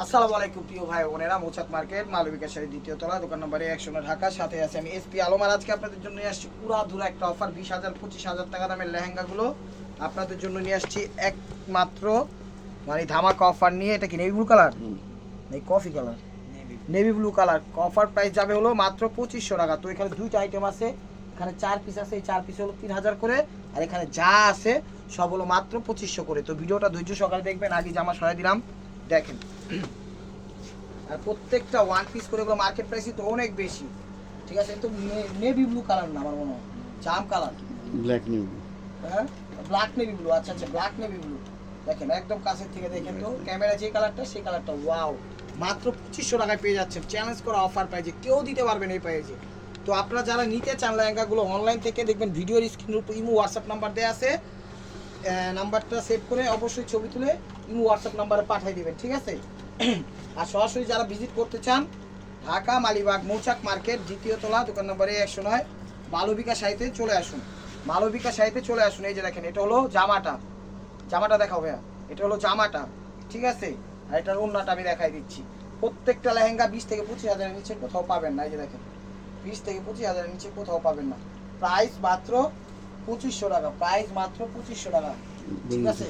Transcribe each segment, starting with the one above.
আসসালামু আলাইকুম প্রিয় ভাই বোনেরা। মোচাক মার্কেট মালবিকা শাড়ি দ্বিতীয় তলা দোকান নম্বর একশো ঢাকা সাথে আছে আমি এসপি আলমার আজকে আপনাদের জন্য নিয়ে আসছি পুরা ধুরা একটা অফার বিশ হাজার পঁচিশ হাজার টাকা দামের লেহেঙ্গাগুলো। আপনাদের জন্য নিয়ে আসছি একমাত্র মানে ধামাকা অফার নিয়ে। এটা কি নেভি ব্লু কালার এই coffee colour navy blue colour offer price যাবে হলো মাত্র পঁচিশশো টাকা। তো এখানে দুইটা আইটেম আছে। এখানে চার পিস আছে এই চার পিস হলো তিন হাজার করে। আর এখানে যা আছে সব হলো মাত্র পঁচিশশো করে। তো ভিডিওটা ধৈর্য সকালে দেখবেন আগে জামা সরাই দিলাম। দেখেন। আর প্রত্যেকটা ওয়ান পিস করে এগুলো মার্কেট প্রাইসই তো অনেক বেশি। ঠিক আছে তো নেভি ব্লু কালার না আমার মনে হয়। জাম কালার ব্ল্যাক নিউ হ্যাঁ? ব্ল্যাক নেভি ব্লু আচ্ছা আচ্ছা ব্ল্যাক নেভি ব্লু দেখেন একদম কাছের থেকে দেখেন তো ক্যামেরা যে কালারটা সেই কালারটা ওয়াও মাত্র পঁচিশশো টাকায় পেয়ে যাচ্ছেন। চ্যালেঞ্জ করা অফার প্রাইজে কেউ দিতে পারবেন এই প্রাইজে তো আপনারা যারা নিতে চান লেহেঙ্গাগুলো অনলাইন থেকে দেখবেন ভিডিওর স্ক্রিনের উপর ইমো হোয়াটসঅ্যাপ নাম্বার দেওয়া আছে। নাম্বারটা সেভ করে অবশ্যই ছবি তুলে ইমো হোয়াটসঅ্যাপ নাম্বারে পাঠিয়ে দিবেন, ঠিক আছে? আর সরাসরি যারা ভিজিট করতে চান, ঢাকা, মালিবাগ, মৌচাক মার্কেট, দ্বিতীয় তলা, দোকান নম্বরে একশো নয় মালবিকা সাহিতে চলে আসুন। মালবিকা সাহিতে চলে আসুন, এই যে দেখেন, এটা হলো জামাটা। জামাটা দেখাও ভাইয়া, এটা হলো জামাটা, ঠিক আছে? আর এটার অন্যটা আমি দেখাই দিচ্ছি। প্রত্যেকটা লেহেঙ্গা বিশ থেকে পঁচিশ হাজারের নিচে কোথাও পাবেন না, এই যে দেখেন। বিশ থেকে পঁচিশ হাজারের নিচে কোথাও পাবেন না। প্রাইস মাত্র পঁচিশশো টাকা, প্রাইস মাত্র পঁচিশশো টাকা। ঠিক আছে?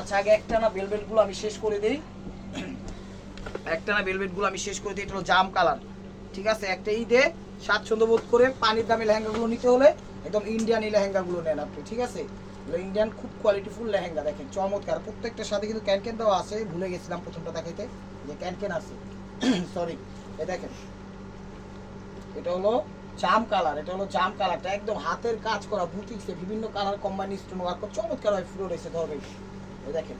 আচ্ছা আগে একটা না বেলভেটগুলো আমি শেষ করে দিই। একটা না বেলভেটগুলো আমি শেষ করে দিই এটা হলো জাম কালার ঠিক আছে? একটা ঈদে স্বাচ্ছন্দ্য বোধ করে পানির দামি লেহেঙ্গাগুলো নিতে হলে একদম ইন্ডিয়ান এই লেহেঙ্গাগুলো নেন আপনি ঠিক আছে? ইন্ডিয়ান খুব কোয়ালিটিফুল লেহেঙ্গা দেখেন চমৎকার। প্রত্যেকটার সাথে কিন্তু ক্যানকেন দেওয়া আছে ভুলে গেছিলাম প্রথমটা দেখাইতে। যে ক্যানকেন আছে সরি এ দেখেন। এটা হলো জাম কালার, এটা হলো জাম কালারটা। একদম হাতের কাজ করা বুটিক্সে বিভিন্ন কালার কম্বাইন স্টোন ওয়ার্ক চমৎকার হয় ফ্লোর এসে ধরবে। দেখেন।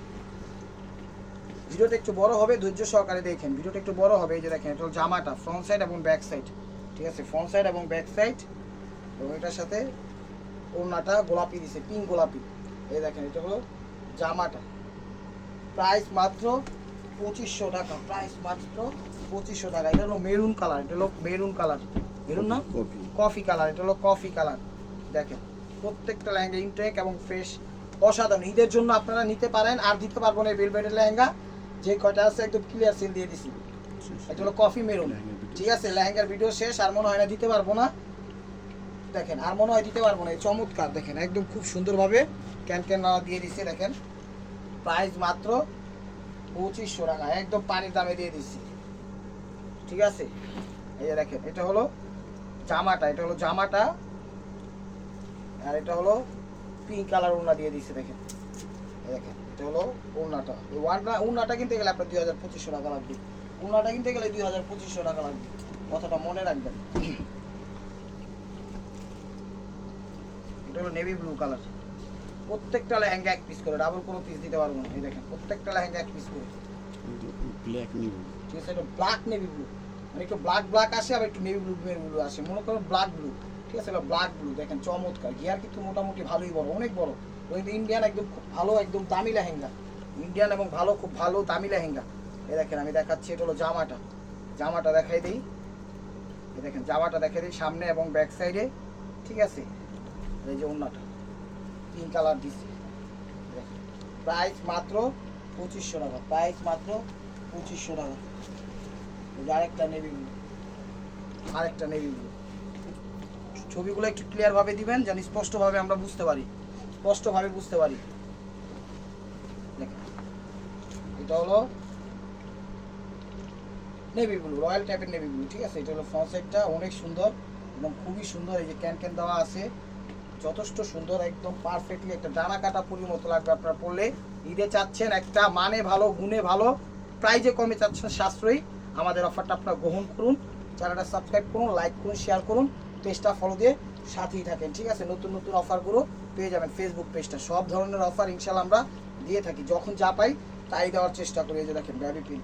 ভিডিওটা একটু বড় হবে, ধৈর্য সহকারে দেখেন। ভিডিওটা একটু বড় হবে, এই যে দেখেন, এটা হলো জামাটা ফ্রন্ট সাইড এবং ব্যাক সাইড ঠিক আছে? ফ্রন্ট সাইড এবং ব্যাক সাইড এবং এটার সাথে ওড়নাটা গোলাপি দিছে পিঙ্ক গোলাপি। এই দেখেন, এটা হলো জামাটা। প্রাইস মাত্র পঁচিশশো টাকা। প্রাইস মাত্র পঁচিশশো টাকা। এটা হলো মেরুন কালার এটা হলো মেরুন কালার মেরুন না? কপি কফি কালার এটা হলো কফি কালার দেখেন প্রত্যেকটা লেহেঙ্গা ইনটেক এবং ফ্রেশ অসাধারণ। ঈদের জন্য আপনারা নিতে পারেন আর দিতে পারব না বেলবেটের লেহেঙ্গা। যে কয়টা আছে একদম ক্লিয়ার সেল দিয়ে দিছি। এটা হলো কফি মেরুন ঠিক আছে লেহেঙ্গার ভিডিও শেষ আর মনে হয় না দিতে পারব না। দেখেন আর মনে হয় দিতে পারব না। এই চমৎকার দেখেন একদম খুব সুন্দরভাবে ক্যান ক্যান দিয়ে দিচ্ছে দেখেন। প্রাইস মাত্র পঁচিশশো টাকা একদম পানির দামে দিয়ে দিচ্ছি ঠিক আছে? এই যে দেখেন এটা হলো জামাটা এটা হলো জামাটা আর এটা হলো পিঙ্ক কালার ওড়না দিয়ে দিচ্ছে দেখেন। দেখেন এটা হলো ওড়নাটা। এই ওয়ানটা ওড়নাটা কিনতে গেলে আপনার দুই হাজার পঁচিশশো টাকা লাগবে। ওড়নাটা কিনতে গেলে দুই হাজার পঁচিশশো টাকা লাগবে। কথাটা মনে রাখবেন। এটা হলো নেভি ব্লু কালার প্রত্যেকটা লেহেঙ্গা এক পিস করে ডাবল কোনো পিস দিতে পারব না। এই দেখেন প্রত্যেকটা লেহেঙ্গা এক পিস করে। ব্ল্যাক নিউ ঠিক আছে এটা ব্ল্যাক নেভি ব্লু মানে একটু ব্ল্যাক ব্ল্যাক আসে, আবার একটু নেভি ব্লু ব্লু আসে। মনে করো ব্ল্যাক ব্লু ঠিক আছে? এটা ব্ল্যাক ব্লু দেখেন চমৎকার। গিয়ার কিন্তু মোটামুটি ভালোই বড়, অনেক বড়। ওই ইন্ডিয়ান একদম খুব ভালো, একদম দামি লেহেঙ্গা। ইন্ডিয়ান এবং ভালো, খুব ভালো, দামি লেহেঙ্গা। এ দেখেন, আমি দেখাচ্ছি, এটা হলো জামাটা। জামাটা দেখাই দিই। এ দেখেন, জামাটা দেখাই দিই সামনে এবং ব্যাক সাইডে ঠিক আছে? এই যে অন্যটা পিঙ্ক কালার দিচ্ছে প্রাইস মাত্র পঁচিশশো টাকা প্রাইস মাত্র পঁচিশশো টাকা। আরেকটা নেভি ব্লু আরেকটা নেভি ব্লু ছবিগুলো একটু ক্লিয়ার ভাবে দিবেন, যেন স্পষ্টভাবে আমরা বুঝতে পারি। স্পষ্টভাবে বুঝতে পারি। এটা হলো নেভি ব্লু রয়্যাল টাইপের নেভি ব্লু ঠিক আছে? এটা হলো ফ্রন্ট সাইডটা অনেক সুন্দর এবং খুবই সুন্দর, এই যে ক্যান ক্যান দেওয়া আছে। যথেষ্ট সুন্দর, একদম পারফেক্টলি একটা ডানা কাটা পুরির মতো লাগবে আপনার পড়লে ঈদে চাচ্ছেন একটা মানে ভালো, গুণে ভালো প্রাইজে কমে চাচ্ছেন সাশ্রয়ী। আমাদের অফারটা আপনারা গ্রহণ করুন, চ্যানেলটা সাবস্ক্রাইব করুন লাইক করুন শেয়ার করুন পেজটা ফলো দিয়ে সাথেই থাকেন, ঠিক আছে? নতুন নতুন অফারগুলো পেয়ে যাবেন ফেসবুক পেজটা সব ধরনের অফার ইনশাল্লাহ আমরা দিয়ে থাকি। যখন যা পাই তাই দেওয়ার চেষ্টা করি। এই যে দেখেন ব্যাবি পিন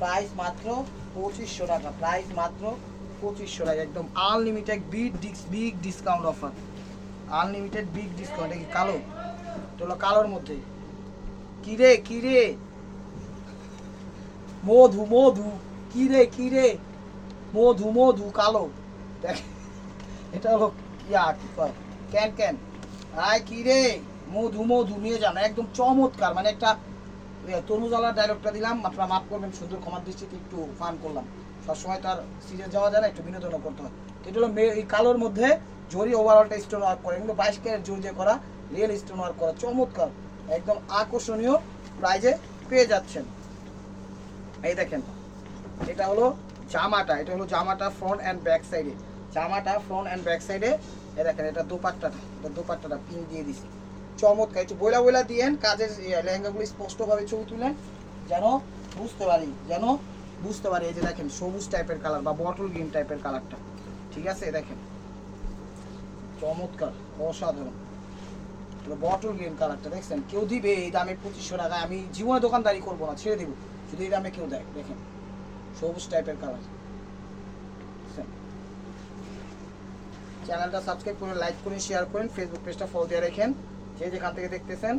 প্রাইস মাত্র পঁচিশশো টাকা। প্রাইস মাত্র পঁচিশশো টাকা। একদম unlimited big dish big discount offer unlimited big discount কি, কালো? হলো কালোর মধ্যে। কিরে কিরে মধু মধু। কিরে কিরে মধু মধু কালো। দেখ এটা হলো ইয়া কি কয়? Can can. আয় কিরে মধু মধু নিয়ে যান একদম চমৎকার। মানে একটা এ, তরমুজওয়ালার ডায়লগটা দিলাম আপনারা মাফ করবেন সুন্দর ক্ষমার দৃষ্টিতে একটু ফান করলাম। সবসময় তার সিরিয়াস যাওয়া যায় না একটু বিনোদনও করতে হয়। এটা হলো এই কালোর মধ্যে জরি ওভারঅলটা স্টোন ওয়ার্ক করে। এগুলো বাইশ ক্যারেট জরি দিয়ে করা রিয়েল স্টোন ওয়ার্ক করা চমৎকার। একদম আকর্ষণীয় প্রাইজে পেয়ে যাচ্ছেন। এই দেখেন। এটা হলো জামাটা, এটা হলো জামাটা ফ্রন্ট অ্যান্ড ব্যাক সাইডে জামাটা ফ্রন্ট অ্যান্ড ব্যাক সাইডে এ দেখেন, এটা দোপাট্টাটা এটা দোপাট্টাটা পিন দিয়ে দিছি। চমৎকার, একটু বইলা বইলা দিয়েন, কাজের লেহেঙ্গাগুলি স্পষ্টভাবে ছবি তুলেন, যেন বুঝতে পারি, যেন বুঝতে পারি, এই যে দেখেন, সবুজ টাইপের কালার বা বটল গ্রিন টাইপের কালারটা ঠিক আছে, দেখেন। চমৎকার, অসাধারণ। বটল গ্রিন কালারটা দেখছেন? কেউ দিবে এই দামে পঁচিশশো টাকায়, আমি জীবনে দোকানদারি করব না, ছেড়ে দেবো। যদি এই দামে কেউ দেয়, দেখেন। সবুজ টাইপের কালার চ্যানেলটা সাবস্ক্রাইব করে লাইক করুন শেয়ার করেন ফেসবুক পেজটা ফলো দিয়ে রাখেন। যে যেখান থেকে দেখতেছেন,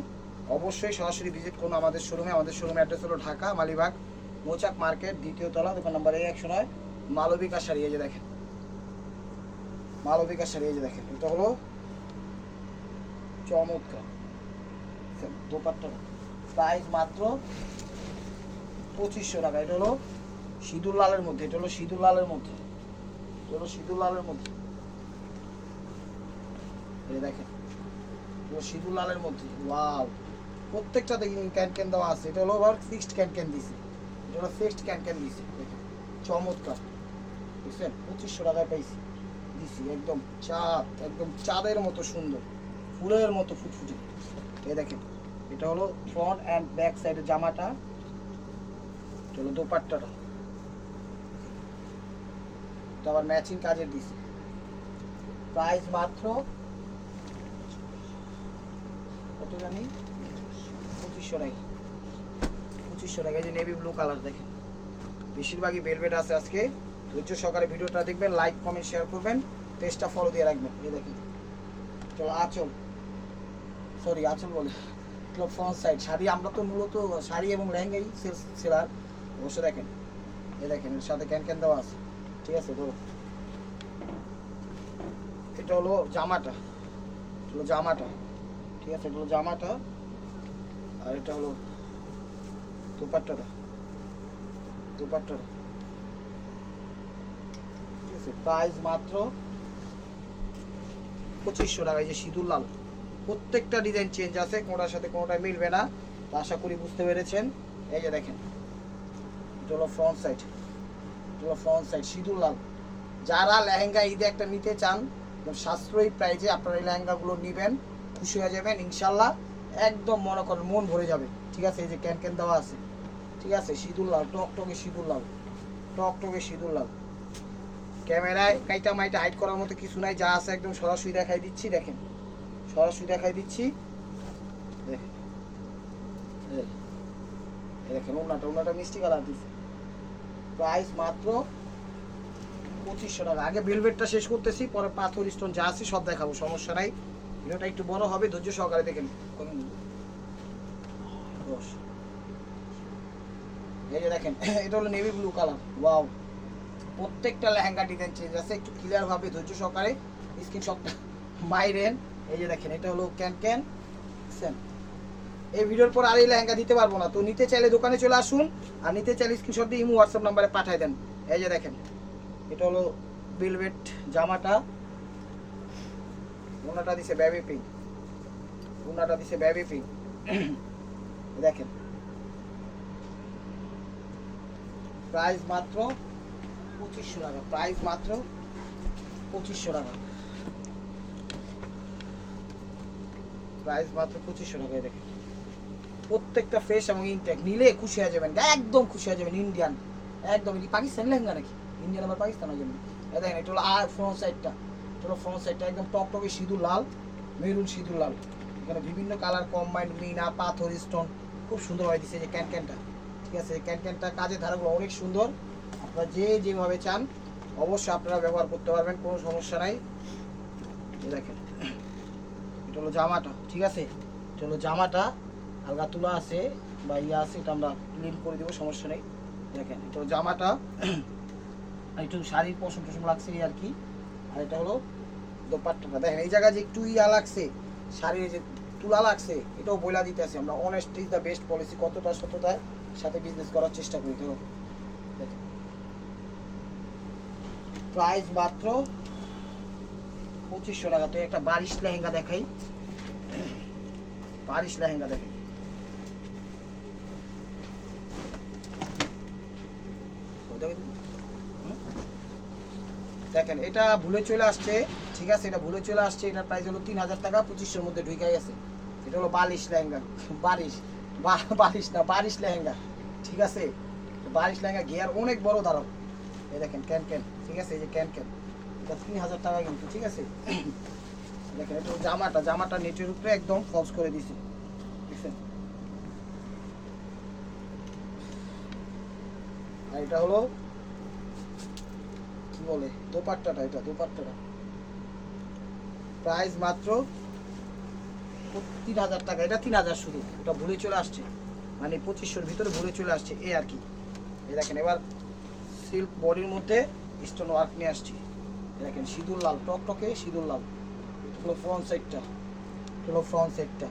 অবশ্যই সরাসরি ভিজিট করুন আমাদের শোরুমে আমাদের শোরুমে অ্যাড্রেস হলো ঢাকা, মালিবাগ, মৌচাক মার্কেট, দ্বিতীয় তলা, দোকান নাম্বার এই একশো নয় মালবিকা এই যে দেখেন। মালবিকা এই যে দেখেন। এটা হলো চমৎকার। দোপাট্টা। প্রাইস মাত্র পঁচিশশো টাকা। এটা হলো সিঁদুর লালের মধ্যে, এটা হলো সিঁদুর লালের মধ্যে। এটা হলো সিঁদুর লালের মধ্যে। এই দেখেন সিঁদুর লালের মধ্যে। ওয়াও, প্রত্যেকটা দেখি ক্যান ক্যান দেওয়া আছে। এটা হলো আবার ফিক্সড ক্যান ক্যান দিছে। এটা হলো ফিক্সড ক্যান ক্যান দিছে চমৎকার। বুঝছেন? পঁচিশশো টাকায় পাইছি। দিছি, একদম চাঁদ, একদম চাঁদের মতো সুন্দর। ফুলের মতো ফুটফুটে। এই দেখেন, এটা হলো ফ্রন্ট অ্যান্ড ব্যাক সাইডের জামাটা। এটা হলো দোপাট্টাটা। এটা আবার ম্যাচিং কাজের দিছে। প্রাইস মাত্র কত জানি? পঁচিশশো টাকা। পঁচিশশো টাকা যে নেভি ব্লু কালার দেখেন। বেশিরভাগই ভেলভেট আছে আজকে। ধৈর্য সহকারে ভিডিওটা দেখবেন লাইক কমেন্ট শেয়ার করবেন। পেজটা ফলো দিয়ে রাখবেন। এই দেখেন। চলো আচল। সরি আচল বলে। এগুলো ফ্রন্ট সাইড শাড়ি আমরা তো মূলত শাড়ি এবং লেহেঙ্গাই সেলার অবশ্য দেখেন। এই দেখেন, এর সাথে ক্যান ক্যান দেওয়া আছে। ঠিক আছে, ধরো। এটা হলো জামাটা হলো জামাটা, ঠিক আছে, এটা হলো জামাটা, আর এটা হলো দুপাট্টাটা দুপাট্টাটা। ঠিক আছে প্রাইস মাত্র পঁচিশশো টাকা, এই যে সিঁদুর লাল। প্রত্যেকটা ডিজাইন চেঞ্জ আছে, কোনোটার সাথে কোনোটা মিলবে না। আশা করি বুঝতে পেরেছেন। এই যে দেখেন, এটা হলো ফ্রন্ট সাইড হলো ফ্রন্ট সাইড সিঁদুর লাল। যারা লেহেঙ্গা ঈদে একটা নিতে চান সাশ্রয়ী প্রাইজে আপনারা এই লেহেঙ্গাগুলো নেবেন, খুশি হয়ে যাবেন, ইনশাল্লাহ একদম মনে করেন মন ভরে যাবে। ঠিক আছে, এই যে ক্যান ক্যান দেওয়া আছে। ঠিক আছে, সিঁদুর লাল টকটকে সিঁদুর লাল। টকটকে সিঁদুর লাল। ক্যামেরায় কাইটা মাইটা হাইড করার মতো কিছু নাই, যা আছে একদম সরাসরি দেখাই দিচ্ছি, দেখেন। সরাসরি দেখাই দিচ্ছি। দেখেন। ওনাটা ওনাটা মিষ্টি কালার দিচ্ছে প্রাইস মাত্র পঁচিশশো টাকা। আগে ভেলভেটটা শেষ করতেছি, পরে পাথর স্টোন যা আছে সব দেখাবো, সমস্যা নাই। ভিডিওটা একটু বড় হবে, ধৈর্য সহকারে দেখেন দশ এই যে দেখেন, এটা হলো নেভি ব্লু কালার ওয়াও প্রত্যেকটা লেহেঙ্গা ডিজাইন চেঞ্জ আছে, একটু ক্লিয়ার ভাবে, ধৈর্য সহকারে। স্ক্রিনশটটা মাইরেন। এই যে দেখেন, এটা হলো ক্যান ক্যান সেম এই ভিডিওর পর আর এই লেহেঙ্গা দিতে পারব না। তো নিতে চাইলে দোকানে চলে আসুন আর নিতে চাইলে স্ক্রিনশট দিয়ে ইমো হোয়াটসঅ্যাপ নাম্বারে পাঠিয়ে দেন। এই যে দেখেন, এটা হলো বিলভেট জামাটা। ওনাটা দিছে ব্যাবি পিঙ্ক ওনাটা দিছে ব্যাবি পিঙ্ক দেখেন। প্রাইস মাত্র পঁচিশশো টাকা। প্রাইস মাত্র পঁচিশশো টাকা। প্রাইস মাত্র পঁচিশশো টাকায় দেখেন। প্রত্যেকটা ফ্রেশ এবং ইনটেক নিলে খুশি হয়ে যাবেন, একদম খুশি হয়ে যাবেন ইন্ডিয়ান একদম কি পাকিস্তানি লেহেঙ্গা নাকি? ইন্ডিয়ান আবার পাকিস্তান হয়ে যাবেন দেখেন, এটা হলো আর ফ্রন্ট সাইডটা এটা হলো ফ্রন্ট সাইডটা একদম টকটকে সিঁদুর লাল, মেরুন সিঁদুর লাল। এখানে বিভিন্ন কালার কম্বাইন্ড মিনা, পাথর স্টোন খুব সুন্দর হয়ে দিচ্ছে যে ক্যান ক্যানটা। ঠিক আছে ক্যান ক্যানটা কাজের ধারাগুলো অনেক সুন্দর। আপনারা যে যেভাবে চান, অবশ্যই আপনারা ব্যবহার করতে পারবেন, কোনো সমস্যা নাই। দেখেন, এটা হলো জামাটা, ঠিক আছে? এটা হলো জামাটা হালকা তুলা আছে বা ইয়ে আছে, এটা আমরা ক্লিন করে দেবো, সমস্যা নেই। দেখেন তো জামাটা। একটু শাড়ির পশম টসম লাগছে আর কি। আর এটা হলো দোপাট্টাটা। দেখেন, এই জায়গায় যে একটু ইয়া লাগছে, শাড়ির যে তুলা লাগছে, এটাও বইলা দিতে আছে। আমরা honest is the best policy কতটা সততার সাথে বিজনেস করার চেষ্টা করি তো প্রাইস মাত্র পঁচিশশো টাকা। তো একটা বারিশ লেহেঙ্গা দেখাই। বারিশ লেহেঙ্গা দেখাই ওটা কি- হুম? দেখেন। এটা ভুলে চলে আসছে, ঠিক আছে, এটা ভুলে চলে আসছে, এটার প্রাইস হলো তিন হাজার টাকা পঁচিশশোর মধ্যে ঢুকে গেছে। এটা হলো বালিশ লেহেঙ্গা বারিশ বা- বারিশ না বারিশ লেহেঙ্গা, ঠিক আছে? বারিশ লেহেঙ্গা গিয়ার অনেক বড় দাঁড়াও এই দেখেন ক্যান ক্যান ঠিক আছে, এই যে ক্যান ক্যান এটা তিন হাজার টাকা কিন্তু, ঠিক আছে? দেখেন, এটা জামাটা জামাটা নেটের উপরে একদম ফলস করে দিছে দেখছেন আর এটা হলো, কি বলে, দোপাট্টাটা এটা, দোপাট্টাটা। প্রাইস মাত্র তিন হাজার টাকা, এটা তিন হাজার শুধু, এটা ভুলে চলে আসছে। মানে পঁচিশশোর ভিতরে ভুলে চলে আসছে এই আর কি। দেখেন, এবার সিল্ক বডির মধ্যে স্টোন ওয়ার্ক নিয়ে আসছি। দেখেন, সিঁদুর লাল টকটকে সিঁদুর লাল। এটা হলো ফ্রন্ট সাইডটা এটা হলো ফ্রন্ট সাইডটা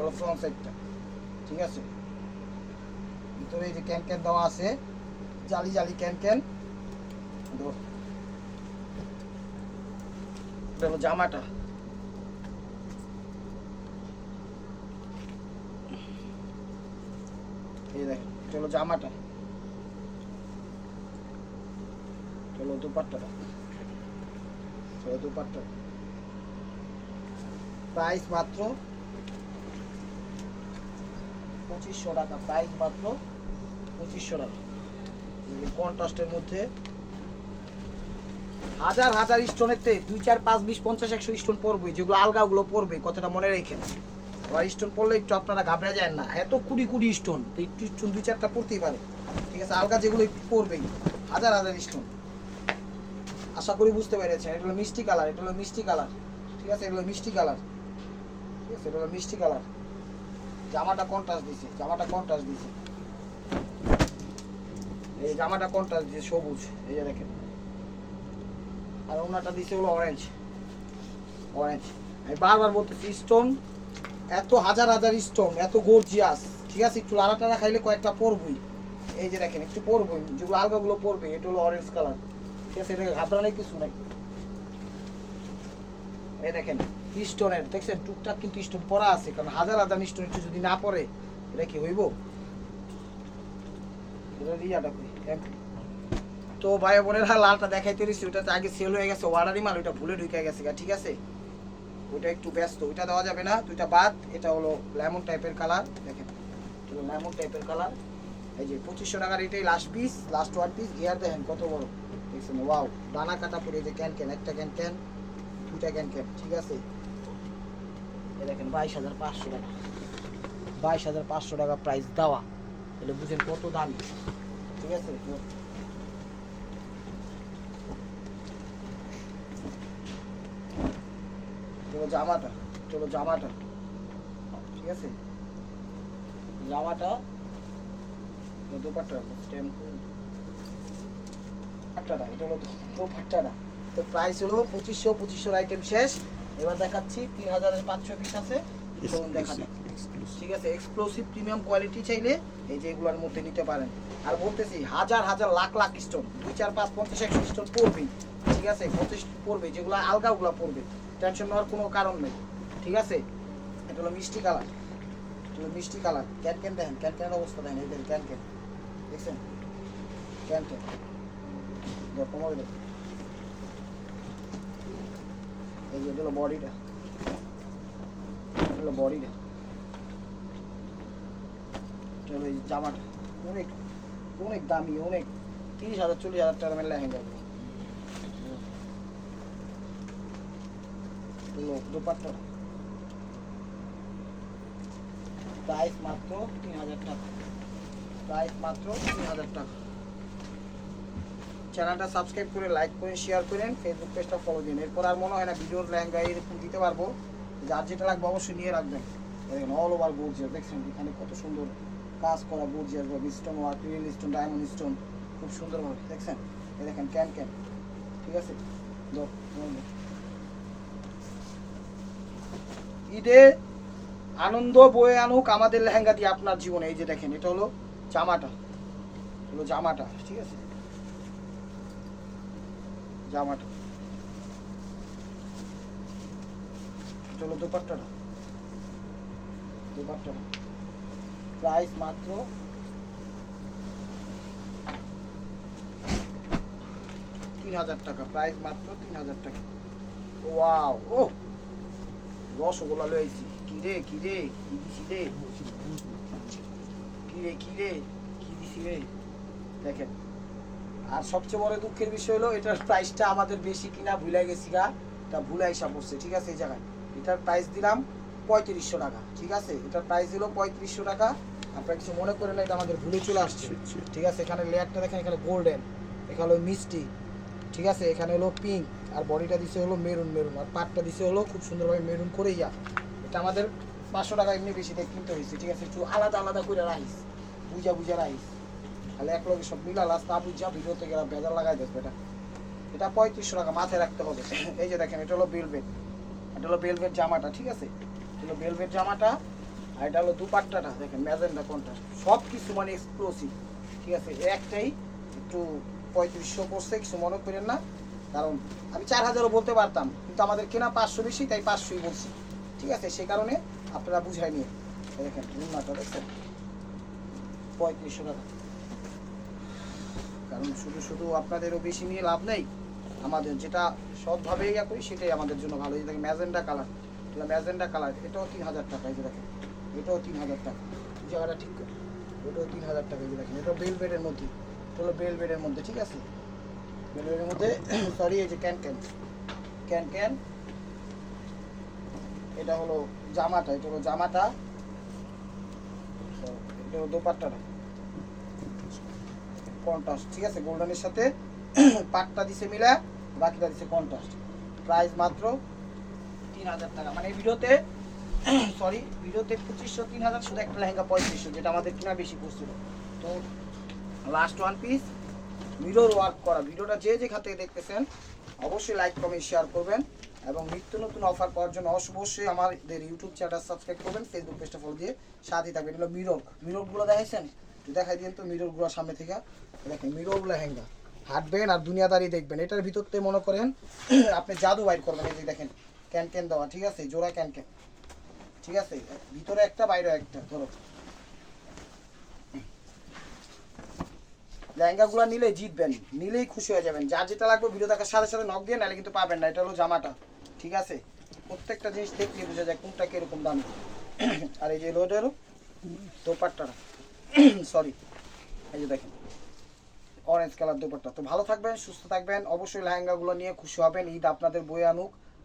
হলো ফ্রন্ট সাইডটা ঠিক আছে? ভিতরে এই যে ক্যান ক্যান দেওয়া আছে, জালি জালি ক্যান ক্যান। জামাটা। এই এটা জামাটা। হলো দুপাট্টাটা। এটা দুপাট্টা। প্রাইস মাত্র পঁচিশশো টাকা, প্রাইস মাত্র পঁচিশশো টাকা কন্ট্রাস্টের মধ্যে হাজার হাজার স্টোনের তে দুই, চার, পাঁচ, বিশ, পঞ্চাশ, একশো স্টোন পড়বে, যেগুলো আলগাগুলো পড়বে, কথাটা মনে রেখেন। আবার স্টোন পড়লে একটু আপনারা ঘাবড়ে যায় না। এত কুড়ি কুড়ি স্টোন একটু স্টোন দুই, চারটা পড়তেই পারে। ঠিক আছে, আলগা যেগুলো একটু পড়বেই, হাজার হাজার স্টোন আশা করি বুঝতে পেরেছেন, এটা হলো মিষ্টি কালার, এটা হলো মিষ্টি কালার। ঠিক আছে, এটা হলো মিষ্টি কালার। ঠিক আছে, এটা হলো মিষ্টি কালার। জামাটা কন্ট্রাস্ট দিছে, জামাটা কন্ট্রাস্ট দিছে। এই জামাটা কন্ট্রাস্ট দিছে সবুজ, এই যে দেখেন। আর ওনাটা দিছে হলো অরেঞ্জ অরেঞ্জ আমি বারবার বলতেছি স্টোন এত হাজার হাজার স্টোন এত গর্জিয়াস ঠিক আছে? একটু লাড়া টাড়া খাইলে কয়েকটা পরবই। এই যে দেখেন, একটু পরবই। যেগুলো আলগাগুলো পরবে, এটা হলো অরেঞ্জ কালার ঠিক আছে? এটাকে ঘাবড়ানোর কিছু নাই। এই দেখেন স্টোনের দেখছেন? টুকটাক কিন্তু স্টোন পরা আছে, কারণ হাজার হাজার স্টোন একটু যদি না পরে, এটা কি হইব? এটা রিয়াটা এম- তো ভাই বোনেরা, লালটা দেখাইতে রয়েছে ওটা আগে সেল হয়ে গেছে ওয়ার্ডারই মাল, ওইটা ভুলে ঢুকে গেছে ঠিক আছে? ওইটা একটু ব্যস্ত, ওইটা দেওয়া যাবে না, দুইটা বাদ, এটা হলো লেমন টাইপের কালার দেখেন। লেমন টাইপের কালার এই যে পঁচিশশো টাকার এটাই last piece last one piece gear দেখেন কত বড়। দেখছেন ওয়াও দানা কাটা পরে যে ক্যান ক্যান একটা ক্যান ক্যান দুইটা ক্যান ক্যান ঠিক আছে? দেখেন, বাইশ হাজার পাঁচশো টাকা। বাইশ হাজার পাঁচশো টাকা প্রাইস দেওয়া। তাহলে বুঝেন কত দামি। ঠিক আছে চলো জামাটা চলো জামাটা। ঠিক আছে? জামাটা দোপাট্টা স্ট্যাম্প এটা হলো দোপাট্টাটা। তো প্রাইস হলো পঁচিশশো পঁচিশশোর আইটেম শেষ। এবার দেখাচ্ছি তিন হাজারের পাঁচশো পিস আছে। চলুন ঠিক আছে? এক্সক্লুসিভ প্রিমিয়াম কোয়ালিটি চাইলে এই যে এগুলোর মধ্যে নিতে পারেন। আর বলতেছি, হাজার হাজার লাখ লাখ স্টোন দুই চার পাঁচ পঞ্চাশ একশো স্টোন পড়বেই ঠিক আছে? পঁচিশ পড়বে, যেগুলো আলগাগুলো পড়বে। টেনশন নেওয়ার কোনো কারণ নেই, ঠিক আছে? এটা হলো মিষ্টি কালার। এটা মিষ্টি কালার। ক্যান ক্যান দেখেন, ক্যান ক্যানের অবস্থা দেখেন, এই দেখেন ক্যান ক্যান, দেখছেন? Can can. দেখ এই যে হলো বডিটা। হলো বডিটা চলো এই জামাটা অনেক অনেক দামি, অনেক। তিরিশ হাজার, চল্লিশ হাজার টাকা মেলা লেহেঙ্গা দোপাট্টা। প্রাইস মাত্র তিন হাজার টাকা। প্রাইস মাত্র তিন হাজার টাকা। চ্যানেলটা সাবস্ক্রাইব করে, লাইক করে, শেয়ার করেন ফেসবুক পেজটা ফলো দিন। এরপর আর মনে হয় না ভিডিওর লেহেঙ্গা এরকম দিতে পারব। যার যেটা লাগবে অবশ্যই নিয়ে রাখবেন। দেখেন অল ওভার গোর্জিয়াস দেখছেন? এখানে কত সুন্দর কাজ করা গোর্জিয়াস বা stone work real stone diamond stone খুব সুন্দরভাবে, দেখছেন? এই দেখেন ক্যান ক্যান ঠিক আছে? ঈদে আনন্দ বয়ে আনুক আমাদের লেহেঙ্গা দিয়ে আপনার জীবনে, এই যে দেখেন, এটা হলো জামাটা হলো জামাটা, ঠিক আছে? জামাটা। এটা হলো দোপাট্টাটা দোপাট্টাটা। প্রাইস মাত্র তিন হাজার টাকা, প্রাইস মাত্র তিন হাজার টাকা। ওয়াও ও রসগোল্লা লয়েছি কি রে, কি দিছি রে? কি রে, কি দিছি রে? দেখেন, আর সবচেয়ে বড় দুঃখের বিষয় হলো, এটার প্রাইসটা আমাদের বেশি কিনা ভুলে গেছি গা। তা ভুলে হিসাব পড়ছে, ঠিক আছে, এই জায়গায়। এটার প্রাইস দিলাম পঁয়ত্রিশশো টাকা ঠিক আছে? এটার প্রাইস হলো পঁয়ত্রিশশো টাকা। আপনারা কিছু মনে করেন এটা আমাদের ভুলে চলে আসছে। ঠিক আছে? এখানে লেয়ারটা দেখেন এখানে গোল্ডেন এখানে হলো মিষ্টি ঠিক আছে? এখানে হলো পিঙ্ক আর বডিটা দিছে হলো মেরুন মেরুন আর পাটটা দিছে হলো খুব সুন্দরভাবে মেরুন করে ইয়া এটা আমাদের পাঁচশো টাকা এমনি বেশি দিয়ে কিনতে হয়েছে ঠিক আছে? একটু আলাদা আলাদা করে রাইস বুঝা বুঝা রাইস তাহলে এক লগে সব মিলা লাস্ট না বুঝা ভিডিওতে গেলে বেজার লাগাই দেবে এটা। এটা পঁয়ত্রিশশো টাকা মাথায় রাখতে হবে। এই যে দেখেন এটা হলো বেলভেট এটা হলো বেলভেট জামাটা ঠিক আছে? হলো বেলভেট জামাটা আর এটা হলো দুপাট্টাটা, দেখেন ম্যাজেন্ডা কোনটা? সব কিছু মানে এক্সক্লুসিভ ঠিক আছে? একটাই, একটু পঁয়ত্রিশশো পড়ছে কিছু মনে করেন না। কারণ আমি চার হাজারও বলতে পারতাম, কিন্তু আমাদের কেনা পাঁচশো বেশি, তাই পাঁচশোই বলছি। ঠিক আছে, সে কারণে আপনারা বুঝাই নিয়ে দেখেন উন্নাটা দেখছেন? পঁয়ত্রিশশো টাকা। কারণ শুধু শুধু আপনাদেরও বেশি নিয়ে লাভ নেই, আমাদের যেটা সৎভাবে ইয়া করি, সেটাই আমাদের জন্য ভালো। দেখেন ম্যাজেন্ডা কালার ম্যাজেন্ডা কালার, এটাও তিন হাজার টাকা, এই যে দেখেন। এটাও তিন হাজার টাকা। জায়গাটা ঠিক এটাও তিন হাজার টাকা, এই যে দেখেন এটাও বেল বেডের মধ্যে এটা হলো বেল বেডের মধ্যে, ঠিক আছে? বেল বেডের মধ্যে সরি এই যে ক্যান ক্যান। ক্যান ক্যান, এটা হলো জামাটা, এটা হলো জামাটা। এটা হলো দোপাট্টাটা। কন্ট্রাস্ট ঠিক আছে? গোল্ডেনের সাথে, পাটটা দিছে মিলা বাকিটা দিছে কন্ট্রাস্ট প্রাইস মাত্র তিন হাজার টাকা। মানে ভিডিওতে সরি ভিডিওতে পঁচিশশো তিন হাজার শুধু একটা লেহেঙ্গা পঁয়ত্রিশশো, যেটা আমাদের কিনা বেশি পড়ছিল। তো last one piece mirror work করা। ভিডিওটা যে যেখান থেকে দেখতেছেন, অবশ্যই লাইক কমেন্ট শেয়ার করবেন এবং নিত্য নতুন অফার পাওয়ার জন্য অবশ্যই আমাদের ইউটিউব চ্যানেল সাবস্ক্রাইব করবেন ফেসবুক পেজটা ফলো দিয়ে সাথেই থাকবেন। এগুলো মিরর মিররগুলো দেখাইছেন? একটু দেখাই দিন তো মিররগুলো সামনে থেকে। দেখেন মিরর লেহেঙ্গা। হাঁটবেন আর দুনিয়াদারি দেখবেন। এটার ভিতরতে মনে করেন, আপনি জাদু বাইর করবেন। এই যে দেখেন ক্যান ক্যান দেওয়া, ঠিক আছে? জোড়া ক্যান ক্যান ঠিক আছে? ভিতরে একটা, বাইরে একটা, ধরো। লেহেঙ্গাগুলো নিলে জিতবেন, নিলেই খুশি হয়ে যাবেন। যার যেটা লাগবে ভিডিও দেখার সাথে সাথে নক দিয়ে, নাহলে কিন্তু পাবেন না, এটা হলো জামাটা। ঠিক আছে? প্রত্যেকটা জিনিস দেখলে বোঝা যায় কোনটা কীরকম দাম। আর এই যে লোডেরও দোপাট্টাটা। সরি এই যে দেখেন। Orange colour dupatta. তো ভালো থাকবেন, সুস্থ থাকবেন। অবশ্যই লেহেঙ্গাগুলো নিয়ে খুশি হবেন। ঈদ আপনাদের বয়ে আনুক।